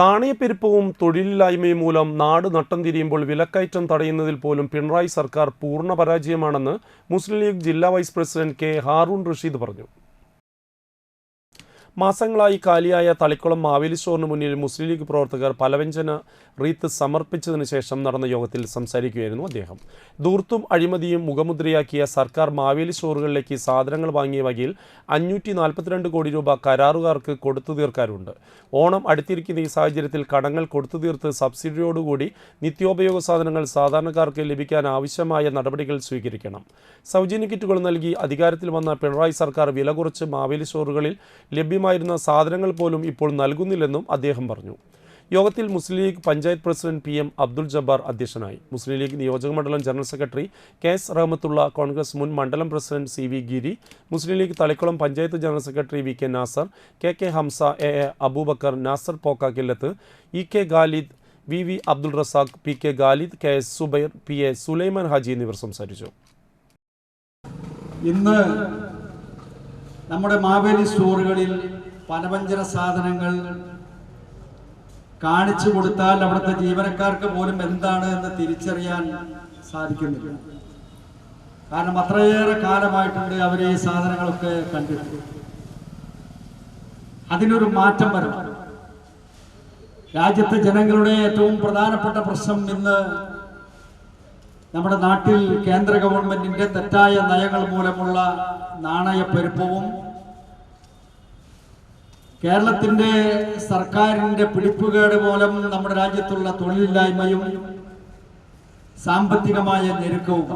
നാണയപ്പെരുപ്പവും തൊഴിലില്ലായ്മയും മൂലം നാട് നട്ടം തിരിയുമ്പോൾ വിലക്കയറ്റം തടയുന്നതിൽ പോലും പിണറായി സർക്കാർ പൂർണ പരാജയമാണെന്ന് മുസ്ലിം ലീഗ് ജില്ലാ vice president K Haroon Rasheed പറഞ്ഞു. മാസങ്ങളായി കാലിയായ തളിക്കുളം മാവേലി സ്റ്റോറിന് മുന്നിൽ മുസ്ലിം ലീഗ് പ്രവർത്തകർ പലവ്യഞ്ജന റീത്ത് സമർപ്പിച്ചതിന് ശേഷം നടന്ന യോഗത്തിൽ സംസാരിക്കുകയായിരുന്നു അദ്ദേഹം. ദൂർത്തും അഴിമതിയും മുഖമുദ്രയാക്കിയ സർക്കാർ മാവേലി സ്റ്റോറുകളിലേക്ക് സാധനങ്ങൾ വാങ്ങിയ വകയിൽ അഞ്ഞൂറ്റി നാൽപ്പത്തിരണ്ട് കോടി രൂപ കരാറുകാർക്ക് കൊടുത്തു തീർക്കാറുണ്ട്. ഓണം അടുത്തിരിക്കുന്ന ഈ സാഹചര്യത്തിൽ കടങ്ങൾ കൊടുത്തു തീർത്ത് സബ്സിഡിയോടുകൂടി നിത്യോപയോഗ സാധനങ്ങൾ സാധാരണക്കാർക്ക് ലഭിക്കാൻ ആവശ്യമായ നടപടികൾ സ്വീകരിക്കണം. സൗജന്യ കിറ്റുകൾ നൽകി അധികാരത്തിൽ വന്ന പിണറായി സർക്കാർ വില കുറച്ച് മാവേലി സ്റ്റോറുകളിൽ ലഭ്യമായിരുന്ന സാധനങ്ങൾ പോലും ഇപ്പോൾ നൽകുന്നില്ലെന്നും അദ്ദേഹം പറഞ്ഞു. യോഗത്തിൽ Muslim League panchayat president P M Abdul Jabbar അധ്യക്ഷനായി. മുസ്ലിം ലീഗ് നിയോജക മണ്ഡലം general secretary K S Rahmathulla Congress മുൻ മണ്ഡലം president C V Giri Muslim League Thalikulam panchayat general secretary V K Nasar K K Hamza A A Abubacker Nasar Pokkakillath E K Khalid V V Abdul Razak P K Khalid K S Subair P A Sulaiman Haji എന്നിവർ സംസാരിച്ചു. ഇന്ന് നമ്മുടെ മാവേലി സ്റ്റോറുകളിൽ പലവ്യഞ്ജന സാധനങ്ങൾ കാണിച്ചു കൊടുത്താൽ അവിടുത്തെ ജീവനക്കാർക്ക് പോലും എന്താണ് എന്ന് തിരിച്ചറിയാൻ സാധിക്കുന്നില്ല. കാരണം അത്രയേറെ കാലമായിട്ടുണ്ട് അവർ ഈ സാധനങ്ങളൊക്കെ കണ്ടിട്ട്. അതിനൊരു മാറ്റം വരണം. രാജ്യത്തെ ജനങ്ങളുടെ ഏറ്റവും പ്രധാനപ്പെട്ട പ്രശ്നം ഇന്ന് നമ്മുടെ നാട്ടിൽ കേന്ദ്ര ഗവൺമെന്റിന്റെ തെറ്റായ നയങ്ങൾ മൂലമുള്ള നാണയപ്പെരുപ്പവും കേരളത്തിന്റെ സർക്കാരിന്റെ പിടിപ്പുകേട് മൂലം നമ്മുടെ രാജ്യത്തുള്ള തൊഴിലില്ലായ്മയും സാമ്പത്തികമായ ഞെരുക്കവും